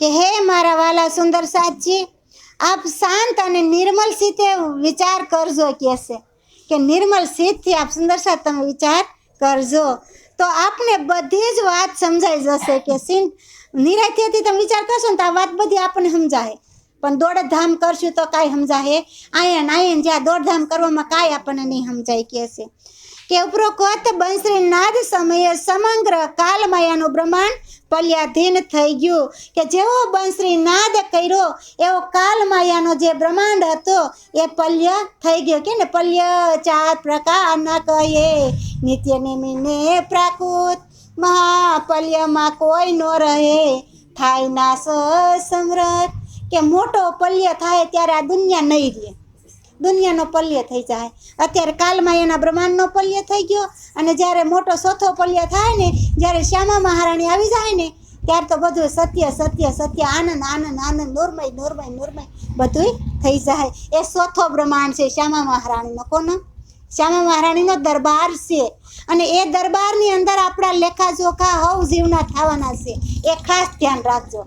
કે હે મારા વાલા સુંદર સાથજી આપ શાંત અને નિર્મલ સીતે વિચાર કરજો કહેશે. કે નિર્મલ સીતથી આપ સુંદર સાથ તમે વિચાર કરજો. તો આપને બધી જ વાત સમજાઈ જશે કે સિન, નિરાયથી તમે વિચાર કરશો ને તો આ વાત બધી આપણને સમજાય. પણ દોડધામ કરશું તો કાંઈ સમજાય? આયન આયન જ્યાં દોડધામ કરવામાં કાંઈ આપણને નહીં સમજાય કહેશે. કે ઉપરોક્ત બંશ્રી નાદ સમયે સમગ્ર કાલમાયાનું બ્રહ્માંડ પલ્યાધીન થઈ ગયું કે જેવો બંશ્રી નાદ કર્યો, એવો કાલમાયાનો જે બ્રહ્માંડ હતો, એ પલ્ય થઈ ગયો. કે ને પલ્ય? ચાર પ્રકારના કહે નિત્ય નિમિને પ્રાકૃત મહાપલ્યમાં કોઈ ન રહે. થાય ના સમરથ. કે મોટો પલ્ય થાય ત્યારે આ દુનિયા નહીં રહે. દુનિયાનો પલ્ય થઈ જાય. અત્યારે કાલમાં એના બ્રહ્માંડનો પલ્ય થઈ ગયો અને જ્યારે મોટો ચોથો પલ્ય થાય ને, જ્યારે શ્યામા મહારાણી આવી જાય ને, ત્યાર તો બધું સત્ય સત્ય સત્ય, આનંદ આનંદ આનંદ નોરમય નોરમય નોરમય બધું થઈ જાય. એ ચોથો બ્રહ્માંડ છે શ્યામા મહારાણીનો. કોનો? શ્યામા મહારાણીનો દરબાર છે. અને એ દરબારની અંદર આપણા લેખા જોખા હવ જીવના થવાના છે. એ ખાસ ધ્યાન રાખજો.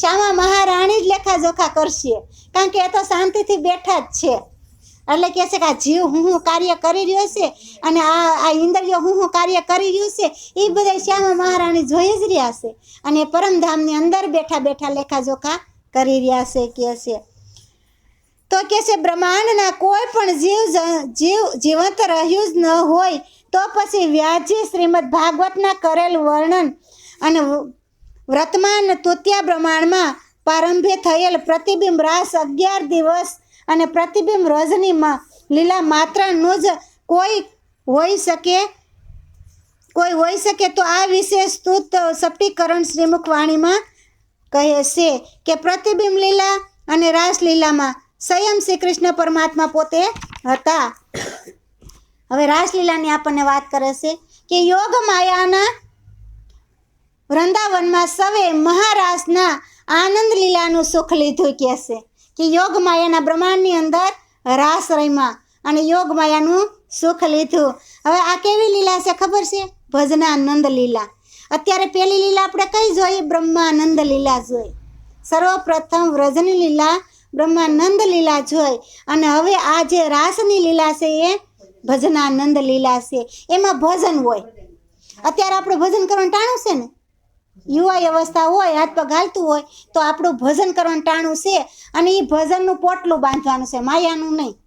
શ્યામા મહારાણી જ લેખા જોખા કરશે. કારણ કે એ તો શાંતિથી બેઠા જ છે. એટલે કહે છે કે આ જીવ હું હું કાર્ય કરી રહ્યો છે અને આ આ ઇન્દ્રિયો હું હું કાર્ય કરી રહ્યું છે એ બધા શ્યામા મહારાણી જોઈ જ રહ્યા છે. અને પરમધામની અંદર બેઠા બેઠા લેખાજોખા કરી રહ્યા છે, કહે છે. તો કે છે, બ્રહ્માંડના કોઈ પણ જીવ જીવ જીવંત રહ્યું જ ન હોય તો પછી વ્યાજી શ્રીમદ ભાગવતના કરેલ વર્ણન અને વર્તમાન તૃતીય બ્રહ્માંડમાં પ્રારંભે થયેલ પ્રતિબિંબ રાસ અગિયાર દિવસ અને પ્રતિબિંબ રજનીમાં લીલા માત્રનું જ કોઈ હોઈ શકે, કોઈ હોઈ શકે તો આ વિશે સ્તુત સપ્ટીકરણ શ્રીમુખ વાણીમાં કહે છે કે પ્રતિબિંબ લીલા અને રાસલીલામાં સ્વયં શ્રી કૃષ્ણ પરમાત્મા પોતે હતા. હવે રાસલીલાની આપણને વાત કરે છે કે યોગ માયાના વૃંદાવનમાં સવે મહારાસના આનંદ લીલાનું સુખ લીધું કહેશે કે યોગ માયાના બ્રહ્માંડની અંદર રાસ રમ્યા અને યોગ માયાનું સુખ લીધું. હવે આ કેવી લીલા છે ખબર છે? ભજનાનંદ લીલા અત્યારે પેલી લીલા આપણે કઈ જોઈ? બ્રહ્માનંદ લીલા જોઈ. સર્વપ્રથમ વ્રજની લીલા બ્રહ્માનંદ લીલા જોઈ. અને હવે આ જે રાસની લીલા છે એ ભજનાનંદ લીલા છે. એમાં ભજન હોય. અત્યારે આપણે ભજન કરવાનું ટાણું છે ને? યુવા અવસ્થા હોય, હાથ પગ હાલતું હોય, તો આપણું ભજન કરવાનું ટાણું છે અને એ ભજનનું પોટલું બાંધવાનું છે, માયાનું નહીં.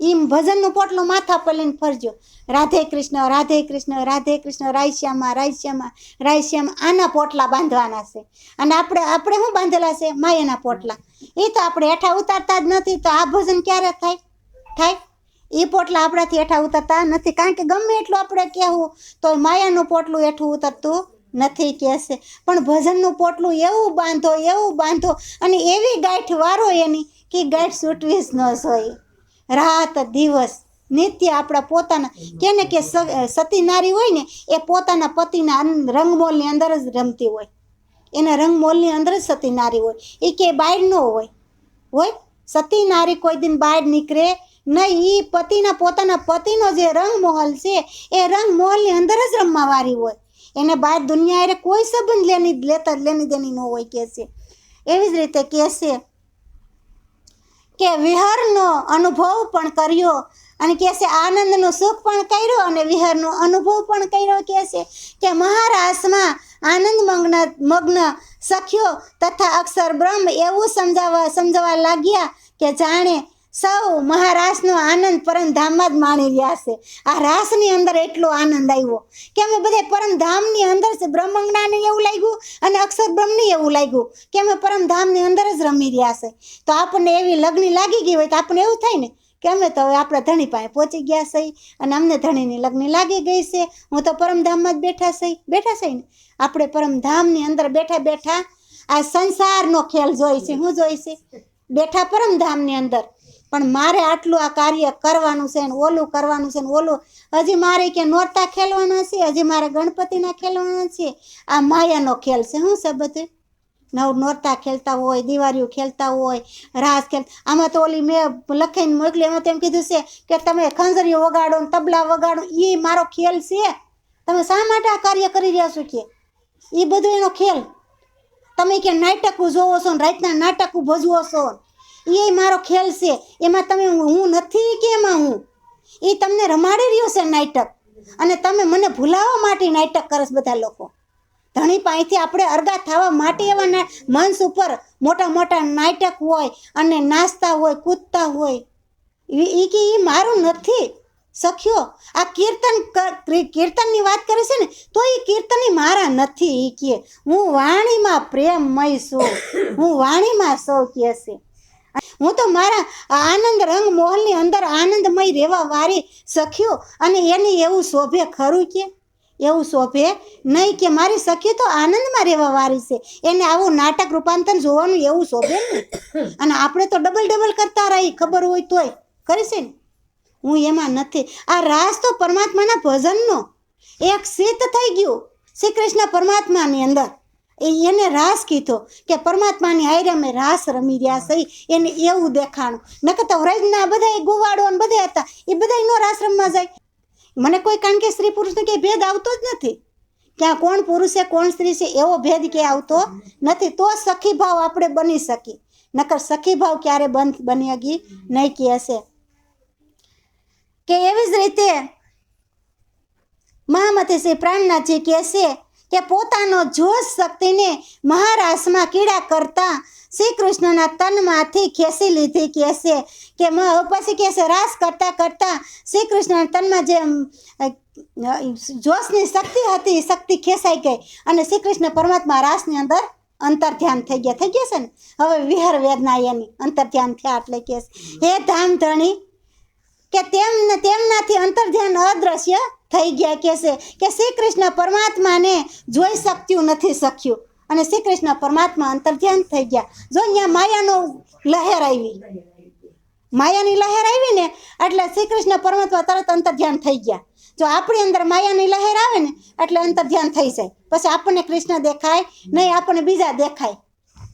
એમ ભજનનું પોટલું માથા પર લઈને ફરજો. રાધે કૃષ્ણ રાધે કૃષ્ણ રાધે કૃષ્ણ રાયશ્યામા રાયશ્યામા રાયશ્યામાં આના પોટલા બાંધવાના છે. અને આપણે આપણે શું બાંધેલા છે? માયાના પોટલા. એ તો આપણે હેઠા ઉતારતા જ નથી, તો આ ભજન ક્યારે થાય? થાય? એ પોટલા આપણાથી હેઠા ઉતરતા નથી. કારણ કે ગમે એટલું આપણે કહેવું, તો માયાનું પોટલું હેઠું ઉતરતું નથી કહેશે. પણ ભજનનું પોટલું એવું બાંધો એવું બાંધો અને એવી ગાંઠ વારો એની કે ગાંઠ છૂટવી જ ન જોઈએ. રાત દિવસ નિત્ય આપણા પોતાના કેને કે સતી નારી હોય ને એ પોતાના પતિના રંગમોલની અંદર જ રમતી હોય. એના રંગમોલની અંદર જ સતી નારી હોય. એ કે બહાર ન હોય. હોય? સતી નારી કોઈ દિન બહાર નીકળે નહીં. એ પતિના પોતાના પતિનો જે રંગમહોલ છે, એ રંગમહોલની અંદર જ રમવા વાળી હોય. એને બહાર દુનિયા હારે કોઈ સંબંધ લેની લેતા લેની દેની ન હોય કે છે. એવી જ રીતે કહે છે કે વિહારનો અનુભવ પણ કર્યો અને કહે છે આનંદનું સુખ પણ કર્યો અને વિહારનો અનુભવ પણ કર્યો કહે છે કે મહારાસમાં આનંદ મગ્ન મગ્ન સખ્યો તથા અક્ષર બ્રહ્મ એવું સમજાવવા સમજાવવા લાગ્યા કે જાણે સૌ મહારાસનો આનંદ પરમધામમાં જ માણી રહ્યા છે. આ રાસની અંદર એટલો આનંદ આવ્યો કે અમે બધે પરમધામની અંદર છે બ્રહ્મજ્ઞાને એવું લાગ્યું અને અક્ષર બ્રહ્મની એવું લાગ્યું કે અમે પરમધામની અંદર જ રમી રહ્યા છે. તો આપણને એવી લગ્ન લાગી ગઈ હોય તો આપણને એવું થાય ને કે અમે તો હવે આપણા ધણી પાસે પહોંચી ગયા છે અને અમને ધણીની લગ્ન લાગી ગઈ છે. હું તો પરમધામમાં જ બેઠા છે બેઠા છે ને. આપણે પરમધામની અંદર બેઠા બેઠા આ સંસારનો ખેલ જોઈ છે, હું જોઈ છે. બેઠા પરમધામની અંદર. પણ મારે આટલું આ કાર્ય કરવાનું છે ને ઓલું કરવાનું છે ને ઓલું, હજી મારે કે નોરતા ખેલવાના છે, હજી મારે ગણપતિના ખેલવાના છે. આ માયાનો ખેલ છે, શું છે બધું? નવ નોરતા ખેલતા હોય, દિવાળીઓ ખેલતા હોય, રાસ ખેલ, આમાં તો ઓલી મેં લખાઈને મોકલી, એમાં તેમ કીધું છે કે તમે ખંજરીઓ વગાડો ને તબલા વગાડો એ મારો ખેલ છે. તમે શા માટે આ કાર્ય કરી રહ્યા છો કે? એ બધું એનો ખેલ. તમે કે નાટકું જોવો છો ને રાતના નાટકું ભજવો છો એ મારો ખેલ છે. એમાં તમે હું નથી કે એમાં હું. એ તમને રમાડી રહ્યો છે નાટક. અને તમે મને ભૂલાવવા માટે નાટક કરે બધા લોકો. ધણી પાસેથી આપણે અરગા થવા માટે એવા મંચ ઉપર મોટા મોટા નાટક હોય અને નાચતા હોય, કૂદતા હોય. એ કે એ મારું નથી. સખ્યો આ કીર્તન કીર્તનની વાત કરે છે ને, તો એ કીર્તન મારા નથી. એ કે હું વાણીમાં પ્રેમમય છું. હું વાણીમાં સૌ કહે છે. હું તો મારા આનંદ રંગ મોહલની અંદર આનંદમય રહેવા વારી સખ્યો અને એને એવું શોભે ખરું કે? એવું શોભે નહીં કે મારી સખી તો આનંદમાં રહેવા વારી છે. એને આવું નાટક રૂપાંતર જોવાનું એવું શોભે ને અને આપણે તો ડબલ ડબલ કરતા રહી, ખબર હોય તોય. કરીશે ને? હું એમાં નથી. આ રાસ તો પરમાત્માના ભજનનો. એક સિદ્ધ થઈ ગયું શ્રી કૃષ્ણ પરમાત્માની અંદર. એ એને રાસ કીધો કે પરમાત્માની હારે અમે રાસ રમી રહ્યા છે, એને એવું દેખાણું. નકર તો વ્રજના બધા ગુવાડો ને બધા હતા, એ બધા નો રાસ રમવા જાય. મને કોઈ કારણ કે સ્ત્રી પુરુષનો કે ભેદ આવતો જ નથી. ક્યાં કોણ પુરુષ છે, કોણ સ્ત્રી છે, એવો ભેદ કે આવતો નથી. તો સખી ભાવ આપણે બની શકી નકર સખી ભાવ ક્યારે બંધ બની હગી? નહીં કહે છે. કે એવી જ રીતે મહામતી શ્રી પ્રાણનાથજી કહે છે કે પોતાનો જોશ શક્તિને મહારાસમાં કીડા કરતા શ્રી કૃષ્ણના તનમાંથી ખેંચી લીધી કહેશે કે પછી કહેશે રાસ કરતાં કરતાં શ્રી કૃષ્ણના તનમાં જે જોશની શક્તિ હતી શક્તિ ખેંચાઈ ગઈ અને શ્રી કૃષ્ણ પરમાત્મા રાસની અંદર અંતર ધ્યાન થઈ ગયા. થઈ ગયા છે ને? હવે વિહાર વેદના એની અંતર ધ્યાન થયા એટલે કહેશે હે ધામ ધણી કે તેમને, તેમનાથી અંતર્ધ્યાન અદ્રશ્ય થઈ ગયા કહેશે કે શ્રી કૃષ્ણ પરમાત્માને જોઈ શકતું નથી શક્યું. અને શ્રી કૃષ્ણ પરમાત્મા અંતર્ધ્યાન થઈ ગયા. જો અહીંયા માયાનો લહેર આવી. માયાની લહેર આવી ને એટલે શ્રી કૃષ્ણ પરમાત્મા તરત અંતર્ધ્યાન થઈ ગયા. જો આપણી અંદર માયાની લહેર આવે ને એટલે અંતર્ધ્યાન થઈ જાય. પછી આપણને કૃષ્ણ દેખાય નહીં, આપણને બીજા દેખાય.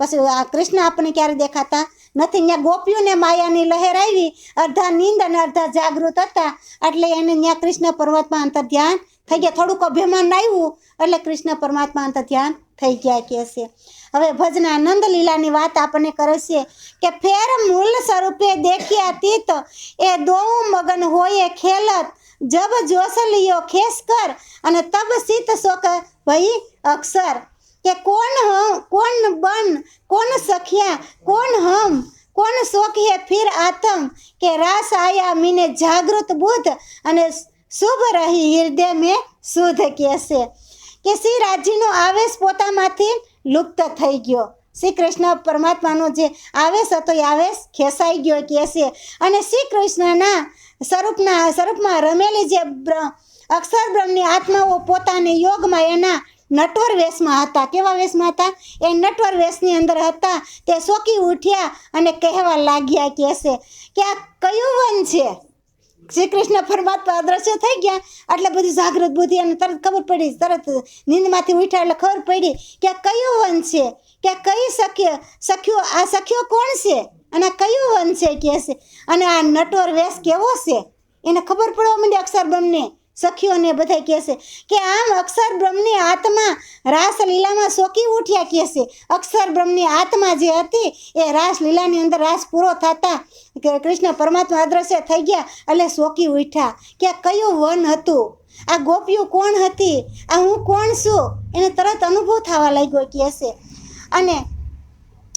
પછી આ કૃષ્ણ આપણને ક્યારે દેખાતા? નથી ત્યાં ગોપીઓને માયાની લહેર આવી, અડધા નીંદ અને અડધા જાગૃત હતા. એટલે એને ત્યાં કૃષ્ણ પર્વતમાં અંતર ધ્યાન થઈ ગયા. થોડુંક અભિમાન આવ્યું એટલે કૃષ્ણ પરમાત્મા અંતર ધ્યાન થઈ ગયા કે છે. હવે ભજના નંદ લીલાની વાત આપણને કરે છે કે ફેર મૂલ સ્વરૂપે દેખ્યા તીત, એ દોઉં મગન હોય ખેલત. જબ જોશ લિયો ખેસ કર અને તબ સીત શોક ભઈ અક્ષર. કે કોણ હમ, કોણ બન, કોણ સખ્યા, કોણ હમ, કોણ શોખીએ ફિર આતમ, કે રાસ આયા મીને જાગૃત બુદ્ધ અને શુભ રહી હૃદય મેં શુદ્ધ કહેશે. કે શ્રી રાજીનો આવેશ પોતામાંથી લુપ્ત થઈ ગયો. શ્રી કૃષ્ણ પરમાત્માનો જે આવેશ હતો એ આવેશ ખેસાઈ ગયો કહેશે. અને શ્રી કૃષ્ણના સ્વરૂપના, સ્વરૂપમાં રમેલી જે અક્ષર બ્રહ્મની આત્માઓ પોતાને યોગમાં એના નટવર વેશમાં હતા. કેવા વેશમાં હતા? એ નટવર વેશની અંદર હતા. તે શોકી ઉઠ્યા અને કહેવા લાગ્યા કે છે કે આ કયું વન છે? શ્રી કૃષ્ણ પરમાત્મા અદ્રશ્ય થઈ ગયા. એટલે બધી જાગૃત બુદ્ધિ અને તરત ખબર પડી. તરત નીંદમાંથી ઉઠ્યા એટલે ખબર પડી કે આ કયું વન છે? કે કઈ સખ્ય, સખ્યો, આ સખ્યો કોણ છે? અને આ કયું વન છે? કે છે અને આ નટવર વેશ કેવો છે? એને ખબર પડવા માંડી અક્ષર બ્રહ્મને સખીઓને બધા કહેશે કે આમ અક્ષર બ્રહ્મની આત્મા રાસલીલામાં શોકી ઉઠ્યા કહેશે. અક્ષર બ્રહ્મની આત્મા જે હતી એ રાસલીલાની અંદર રાસ પૂરો થતા કૃષ્ણ પરમાત્મા અદ્રશ્ય થઈ ગયા એટલે શોકી ઉઠ્યા. કે આ કયું વન હતું? આ ગોપીઓ કોણ હતી? આ હું કોણ છું? એને તરત અનુભવ થવા લાગ્યો કહેશે. અને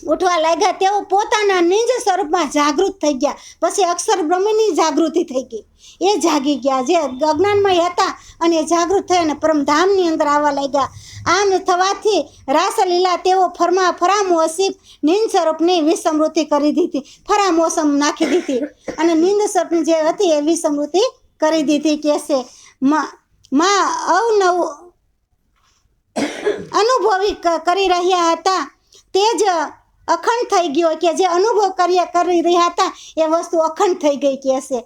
ઉઠવા લાગ્યા તેઓ પોતાના નિજ સ્વરૂપમાં જાગૃત થઈ ગયા. પછી અક્ષર બ્રહ્મની જાગૃતિ થઈ ગઈ. એ જાગી ગયા. જે અજ્ઞાનમય હતા અને જાગૃત થઈ અને પરમધામની અંદર આવવા લાગ્યા. આમ થવાથી રાસલીલા તેઓ ફરમા ફરામોશી નિંદ સ્વરૂપની વિસમૃતિ કરી દીધી. ફરામોસમ નાખી દીધી. અને નિંદ સ્વરૂપની જે હતી એ વિસમૃતિ કરી દીધી. કે છે માં માં અવનવું અનુભવી કરી રહ્યા હતા. તે જ અખંડ થઈ ગયો કે જે અનુભવ કર્યા કરી રહ્યા હતા, એ વસ્તુ અખંડ થઈ ગઈ કે છે.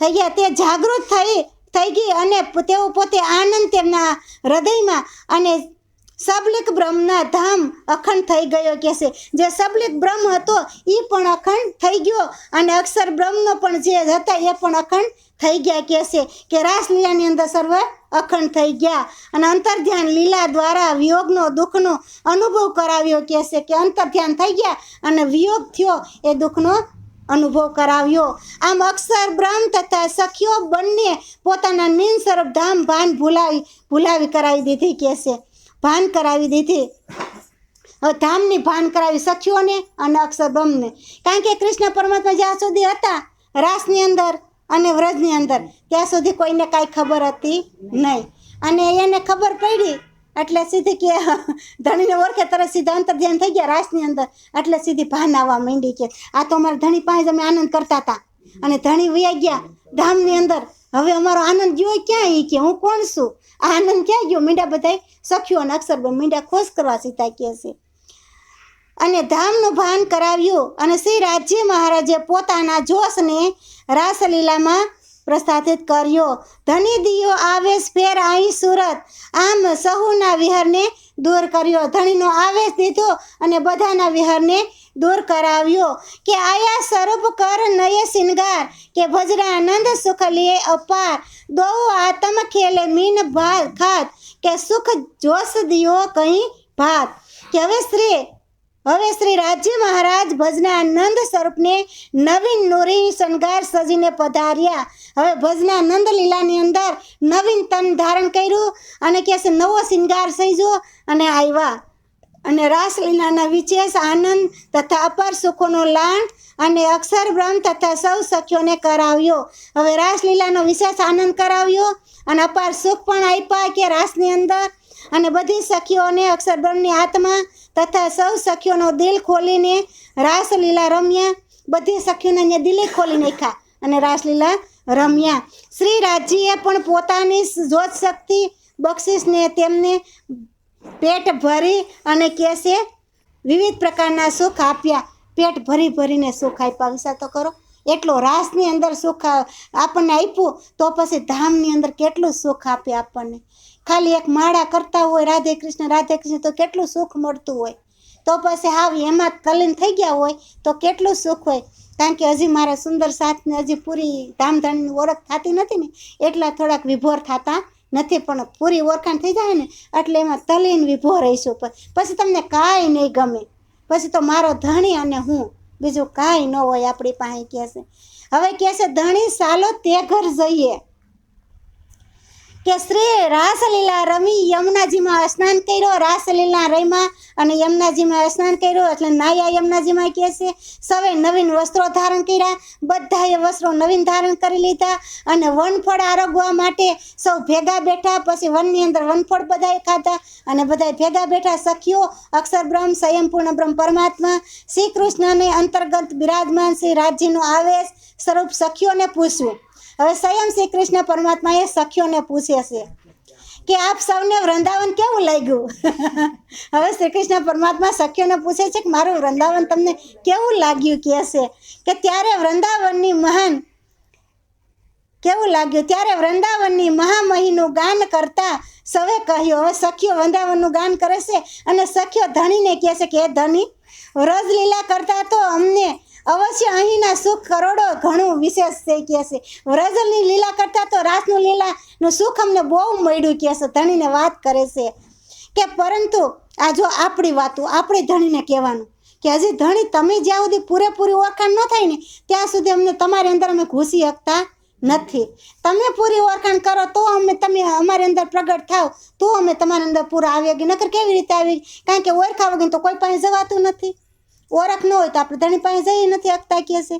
થઈ ગયા. તે જાગૃત થઈ થઈ ગઈ અને તેઓ પોતે આનંદ તેમના હૃદયમાં અને સબલિક બ્રહ્મના ધામ અખંડ થઈ ગયો કે છે જે સબલિક બ્રહ્મ હતો એ પણ અખંડ થઈ ગયો અને અક્ષર બ્રહ્મનો પણ જે હતા, એ પણ અખંડ થઈ ગયા કે છે કે રાસલીલાની અંદર સર્વ અખંડ થઈ ગયા. અને અંતર ધ્યાન લીલા દ્વારા વિયોગનો, દુઃખનો અનુભવ કરાવ્યો કે છે કે અંતર્ધ્યાન થઈ ગયા અને વિયોગ થયો, એ દુઃખનો અનુભવ કરાવ્યો. આમ અક્ષર બ્રહ્મ તથા સખીઓ બંને પોતાના નિન સ્વરૂપ ધામ ભાન ભૂલાવી ભૂલાવી કરાવી દીધી કહેશે. ભાન કરાવી દીધી. ધામની ભાન કરાવી સખીઓને અને અક્ષર બ્રહ્મને કારણ કે કૃષ્ણ પરમાત્મા જ્યાં સુધી હતા, રાસની અંદર અને વ્રજની અંદર, ત્યાં સુધી કોઈને કાંઈ ખબર હતી નહીં. અને એને ખબર પડી, એટલે સીધી કે ધણીને ઓળખે તરત સીધા અંતર ધ્યાન થઈ ગયા રાસની અંદર, એટલે સીધી ભાન આવવા માંડી કે આ તો અમારા ધણી પાસે અમે આનંદ કરતા હતા. અને ધણી વયા ગયા ધામની અંદર હવે અમારો આનંદ ગયો ક્યાં એ કે હું કોણ છું? આ આનંદ ક્યાં ગયો? મીંડા બધાય સખ્યો અને મીંડા ખોશ કરવા સીતા કહે છે. અને ધામનું ભાન કરાવ્યું અને શ્રી રાજ્ય મહારાજે પોતાના જોશને રાસલીલામાં પ્રસ્થાપિત કર્યો. ધની દિયો આવેશ ફેર અહીં સુરત. આમ સહુના વિહારને દૂર કર્યો. ધણીનો આવેશ દીધો અને બધાના વિહારને દૂર કરાવ્યો કે આયા સ્વરૂપ કર નય સિંગાર કે ભજરા આનંદ સુખ લીએ અપાર. દો આતમ ખેલે મીન ભાત ખાત, કે સુખ જોશ દિયો કहीं ભાત. કે હવે શ્રી હવે શ્રી રાજી મહારાજ ભજનાનંદ સ્વરૂપને નવીન નોરી શણગાર સજીને પધાર્યા. હવે ભજનાનંદ લીલાની અંદર નવીન તન ધારણ કર્યું અને કે છે નવો શિંગાર સહીજો અને આવ્યા અને રાસલીલાના વિશેષ આનંદ તથા અપાર સુખોનો લાણ અને અક્ષર બ્રહ્મ તથા સૌ સખીઓને કરાવ્યો. હવે રાસલીલાનો વિશેષ આનંદ કરાવ્યો અને અપાર સુખ પણ આપ્યા કે રાસની અંદર. અને બધી સખીઓને અક્ષરબ્રહ્મની આત્મા તથા સૌ સખીઓનો દિલ ખોલીને રાસલીલા રમ્યા. બધી સખીઓને અહીંયા દિલે ખોલી નાખ્યા અને રાસલીલા રમ્યા. શ્રી રાજજીએ પણ પોતાની જોત શક્તિ, બક્ષિસને તેમને પેટ ભરી અને કહેશે વિવિધ પ્રકારના સુખ આપ્યા. પેટ ભરી ભરીને સુખ આપ્યા. વિચાર તો કરો, એટલો રાસની અંદર સુખ આપણને આપ્યું, તો પછી ધામની અંદર કેટલું સુખ આપે આપણને? ખાલી એક માળા કરતા હોય, રાધે કૃષ્ણ રાધે કૃષ્ણ, તો કેટલું સુખ મળતું હોય? તો પછી હાવ, એમાં તલીન થઈ ગયા હોય, તો કેટલું સુખ હોય? કારણ કે હજી મારા સુંદર સાથને હજી પૂરી ધામધામની ઓળખ થતી નથી ને, એટલા થોડાક વિભોર થતા નથી, પણ પૂરી ઓળખાણ થઈ જાય ને, એટલે એમાં તલીન વિભો રહીશું. પછી તમને કાંઈ નહીં ગમે. પછી તો મારો ધણી અને હું, બીજું કાંઈ ન હોય આપણી પાસે કહેશે હવે કહેશે ધણી સાલો તે ઘર જઈએ. કે શ્રી રાસલીલા રમી યમુનાજીમાં સ્નાન કર્યો, રાસલીલા રમ્યા અને યમુનાજીમાં સ્નાન કર્યું એટલે નાયા યમુનાજીમાં કહે છે, સવે નવીન વસ્ત્રો ધારણ કર્યા, બધાએ વસ્ત્રો નવીન ધારણ કરી લીધા અને વનફળ આરોગવા માટે સૌ ભેગા બેઠા, પછી વનની અંદર વનફળ બધાએ ખાધા અને બધાએ ભેગા બેઠા સખીઓ, અક્ષર બ્રહ્મ, સ્વયંપૂર્ણ બ્રહ્મ પરમાત્મા શ્રી કૃષ્ણને અંતર્ગત બિરાજમાન શ્રી રાજ્યનો આવેશ સ્વરૂપ સખીઓને પૂછ્યું. હવે સ્વયં શ્રી કૃષ્ણ પરમાત્માએ સખીઓને પૂછે છે. કે આપ સૌને વૃંદાવન કેવું લાગ્યું? હવે શ્રી કૃષ્ણ પરમાત્મા સખ્યોને પૂછે છે કે મારું વૃંદાવન તમને કેવું લાગ્યું કહે છે કે ત્યારે વૃંદાવનની મહાન કેવું લાગ્યું? ત્યારે વૃંદાવનની મહામહીનું ગાન કરતા સૌએ કહ્યું, હવે સખ્યો વૃંદાવનનું ગાન કરે છે અને સખ્યો ધણીને કહે છે કે, હે ધણી, વ્રજલીલા કરતા તો અમને અવશ્ય અહીંના સુખ કરોડો ઘણું વિશેષ છે કહે છે. વ્રજની લીલા કરતાં તો રાસનું લીલાનું સુખ અમને બહુ મળ્યું કહે છે, ધણીને વાત કરે છે કે પરંતુ આ જો આપણી વાતો, આપણે ધણીને કહેવાનું કે હજી ધણી તમે જ્યાં સુધી પૂરેપૂરી ઓળખાણ ન થાય ને, ત્યાં સુધી અમને તમારી અંદર અમે ઘૂસી શકતા નથી. તમે પૂરી ઓળખાણ કરો તો અમે તમે અમારી અંદર પ્રગટ થાવ, તો અમે તમારી અંદર પૂરા આવી નકર કેવી રીતે આવી? કારણ કે ઓળખા વગર તો કોઈ પાસે જવાતું નથી. ઓળખ ન હોય તો આપણે ધણી પાસે જઈ નથી શકતા કે છે.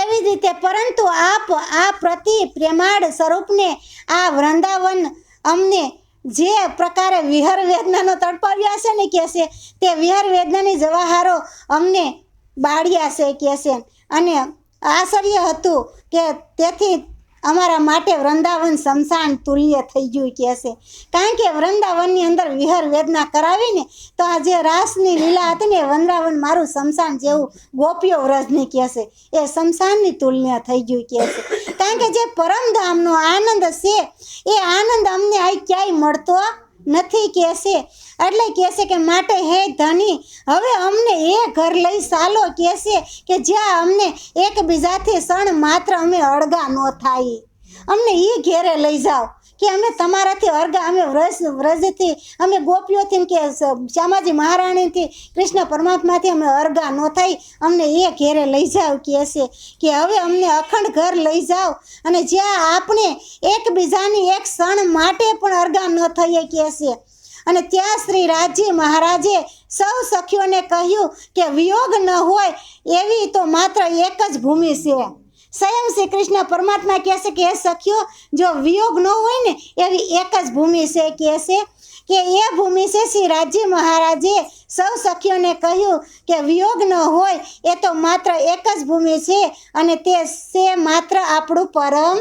એવી જ રીતે પરંતુ આપ આ પ્રતિ પ્રેમાળ સ્વરૂપને આ વૃંદાવન અમને જે પ્રકારે વિહર વેદનાનો તડપાવ્યા છે ને કહે છે, તે વિહર વેદનાની જવાહારો અમને બાળ્યા છે કહે છે. અને આશ્ચર્ય હતું કે તેથી અમારા માટે વૃંદાવન શમશાન તુલ્ય થઈ ગયું કહેશે કારણ કે વૃંદાવનની અંદર વિહર વેદના કરાવીને તો આ જે રાસની લીલા હતી ને વૃંદાવન મારું શમશાન જેવું ગોપીઓ વ્રજની કહેશે એ શમશાનની તુલના થઈ ગયું કહેશે કારણ કે જે પરમધામનો આનંદ છે, એ આનંદ અમને આ ક્યાંય મળતો નથી કહેશે. એટલે કહેશે કે માટે હે ધની, હવે અમને એ ઘર લઈ ચાલો, કહેશે કે જ્યાં અમને એકબીજાથી સણ માત્ર અમે અળગા ન થાય. અમને એ ઘેરે લઈ જાઓ. કે અમે તમારાથી અર્ઘ અમે વ્રજ, વ્રજથી, અમે ગોપીઓથી કે શ્યામાજી મહારાણીથી, કૃષ્ણ પરમાત્માથી અમે અર્ઘા ન થઈ અમને એ ઘેરે લઈ જાઓ કહેશે કે હવે અમને અખંડ ઘર લઈ જાઓ. અને જ્યાં આપણે એકબીજાની એક ક્ષણ માટે પણ અળગા ન થઈએ કહે છે. અને ત્યાં શ્રી રાજજી મહારાજે સૌ સખીઓને કહ્યું કે વિયોગ ન હોય એવી તો માત્ર એક જ ભૂમિ છે. સ્વયં શ્રી કૃષ્ણ પરમાત્મા કહે છે કે એ સખીઓ, જો વિયોગ ન હોય ને, એવી એક જ ભૂમિ છે. કહે છે કે, એ ભૂમિ છે શ્રી રાજી મહારાજે સૌ સખીઓને કહ્યું કે, વિયોગ ન હોય, એ તો માત્ર એક જ ભૂમિ છે અને તે છે માત્ર આપણું પરમ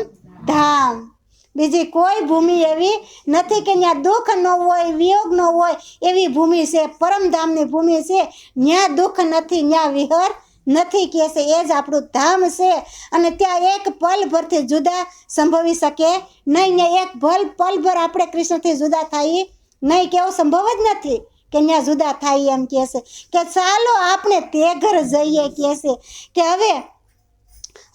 ધામ. બીજી કોઈ ભૂમિ એવી નથી કે ત્યાં દુઃખ ન હોય, વિયોગ ન હોય, એવી ભૂમિ છે. પરમધામની ભૂમિ છે. ત્યાં દુઃખ નથી, ત્યાં વિહર નથી કહેશે એ જ આપણું ધામ છે અને ત્યાં એક પલ ભરથી જુદા સંભવી શકે નહીં ને એક ભલ, પલ ભર આપણે કૃષ્ણથી જુદા થાય નહીં કેવો સંભવ જ નથી કે ત્યાં જુદા થાય એમ કહેશે કે ચાલો આપણે તે ઘર જઈએ કહેશે કે હવે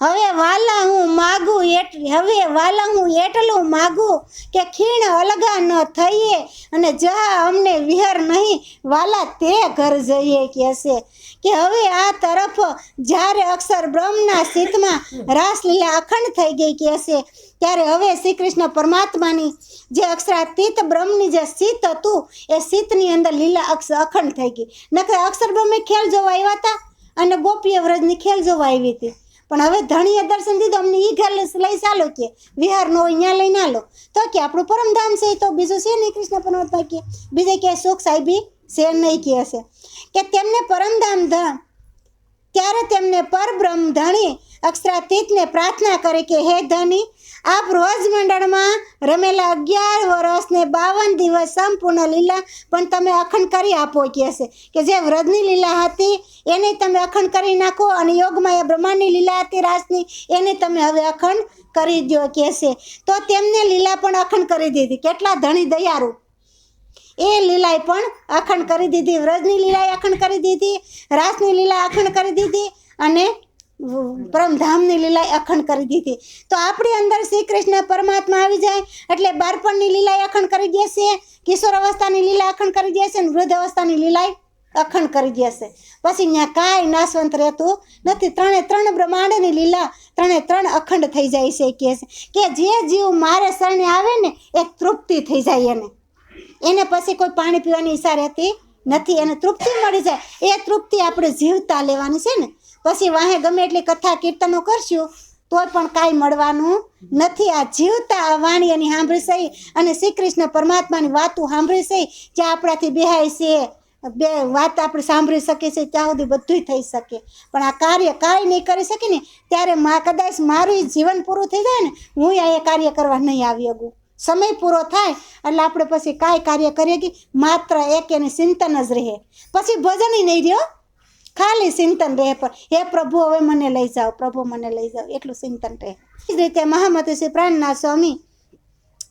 હવે વાલા હું માગું એટ, હવે વાલા હું એટલું માગું કે ખીણ અલગા ન થઈએ અને જા અમને વિહર નહીં, વાલા તે ઘર જઈએ કહેશે કે હવે આ તરફ જ્યારે અક્ષર બ્રહ્મના શીતમાં રાસલીલા અખંડ થઈ ગઈ કહેશે ત્યારે હવે શ્રી કૃષ્ણ પરમાત્માની જે અક્ષરાતીત બ્રહ્મની જે શીત હતું, એ શીતની અંદર લીલા અક્ષ અખંડ થઈ ગઈ. નકર અક્ષર બ્રહ્મે ખેલ જોવા આવ્યા હતા અને ગોપીય વ્રજની ખેલ જોવા આવી હતી. પણ હવે ધણીએ દર્શન દીધું, અમને એ ઘર લઈ ચાલો કે, વિહારનો હોય ત્યાં લઈને આલો તો કે આપણું પરમધામ છે તો બીજું છે નહીં કૃષ્ણ પરમાત્મા કે? બીજે ક્યાંય સુખ સાહેબી છે નહીં કે છે કે તેમને પરમધામ ધામ ત્યારે તેમને પરબ્રહ્મ ધણી અક્ષરાતીતને પ્રાર્થના કરે કે, હે ધની આપ રોજ મંડળમાં રમેલા અગિયાર વર્ષને બાવન દિવસ સંપૂર્ણ લીલા પણ તમે અખંડ કરી આપો કહેશે કે જે વ્રજની લીલા હતી, એને તમે અખંડ કરી નાખો અને યોગમાં એ બ્રહ્માંડની લીલા હતી, રાસની, એને તમે હવે અખંડ કરી દો કહેશે તો તેમને લીલા પણ અખંડ કરી દીધી. કેટલા ધણી દયાળુ. એ લીલાએ પણ અખંડ કરી દીધી. વ્રજની લીલાએ અખંડ કરી દીધી. રાસની લીલા અખંડ કરી દીધી અને પરમધામની લીલાએ અખંડ કરી દીધી. તો આપણી અંદર શ્રી કૃષ્ણ પરમાત્મા આવી જાય એટલે બાળપણની લીલાએ અખંડ કરી દેશે કિશોર અવસ્થાની લીલા અખંડ કરી દેશે અને વૃદ્ધ અવસ્થાની લીલાએ અખંડ કરી દેશે પછી ત્યાં કાંઈ નાશવંત રહેતું નથી. ત્રણે ત્રણ બ્રહ્માંડની લીલા ત્રણે ત્રણ અખંડ થઈ જાય છે કે જે જીવ મારે શરણે આવે ને, એ તૃપ્તિ થઈ જાય એને. એને પછી કોઈ પાણી પીવાની ઈચ્છા રહેતી નથી, એને તૃપ્તિ મળી જાય. એ તૃપ્તિ આપણે જીવતા લેવાની છે ને. પછી વાહે ગમે એટલી કથા કીર્તનો કરશું, તોય પણ કાંઈ મળવાનું નથી. આ જીવતા આ વાણી એની સાંભળી સહી અને શ્રી કૃષ્ણ પરમાત્માની વાતો સાંભળી સહી જે આપણાથી બેહાય છે, બે વાત આપણે સાંભળી શકીએ છીએ, ત્યાં સુધી બધુંય થઈ શકે. પણ આ કાર્ય કાંઈ નહીં કરી શકે ને, ત્યારે મા કદાચ મારું જીવન પૂરું થઈ જાય ને, હું અહીંયા કાર્ય કરવા નહીં આવી શકું. સમય પૂરો થાય એટલે આપણે પછી કાંઈ કાર્ય કરીએ કે માત્ર એક એને ચિંતન જ રહે. પછી ભજન નહીં રહ્યો. ખાલી ચિંતન રહે. પણ હે પ્રભુ, હવે મને લઈ જાઓ, પ્રભુ મને લઈ જાઓ. એટલું ચિંતન રહે. એ જ રીતે મહામતી શ્રી પ્રાણના સ્વામી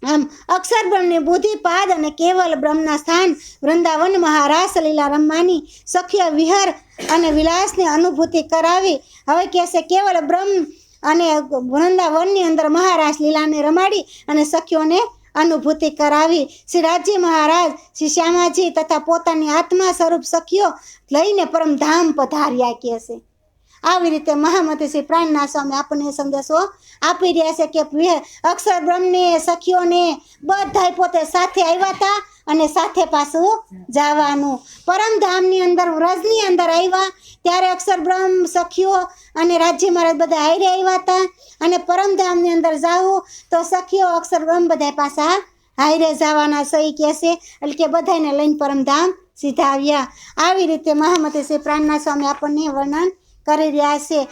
આમ અક્ષર બ્રહ્મની બુદ્ધિપાદ અને કેવલ બ્રહ્મના સ્થાન, વૃંદાવન મહારાસ લીલા રમવાની સખ્ય વિહાર અને વિલાસની અનુભૂતિ કરાવી. હવે કહેશે કેવલ બ્રહ્મ અને વૃંદાવનની અંદર મહારાજ લીલાને રમાડી અને સખીઓને અનુભૂતિ કરાવી. શ્રી રાજ્ય મહારાજ, શ્રી શ્યામાજી તથા પોતાની આત્મા સ્વરૂપ સખીઓ લઈને પરમધામ પધાર્યા કહે છે. આવી રીતે મહામતી શ્રી પ્રાણના સ્વામી આપણને સંદેશો આપી રહ્યા છે કે અક્ષર બ્રહ્મને, સખીઓને બધા પોતે સાથે આવ્યા હતા અને સાથે પાછું જવાનું. પરમધામની અંદર, વ્રજની અંદર આવ્યા. ત્યારે અક્ષર બ્રહ્મ, સખીઓ અને રાજ્ય મહારાજ બધા હારે આવ્યા હતા. અને પરમધામની અંદર જાવું તો સખીઓ, અક્ષર બ્રહ્મ બધા પાછા હારે જવાના. સહી કહેશે એટલે કે બધાને લઈને પરમધામ સીધા આવ્યા. આવી રીતે મહામતી શ્રી પ્રાણના સ્વામી આપણને વર્ણન કરી રહ્યા છે.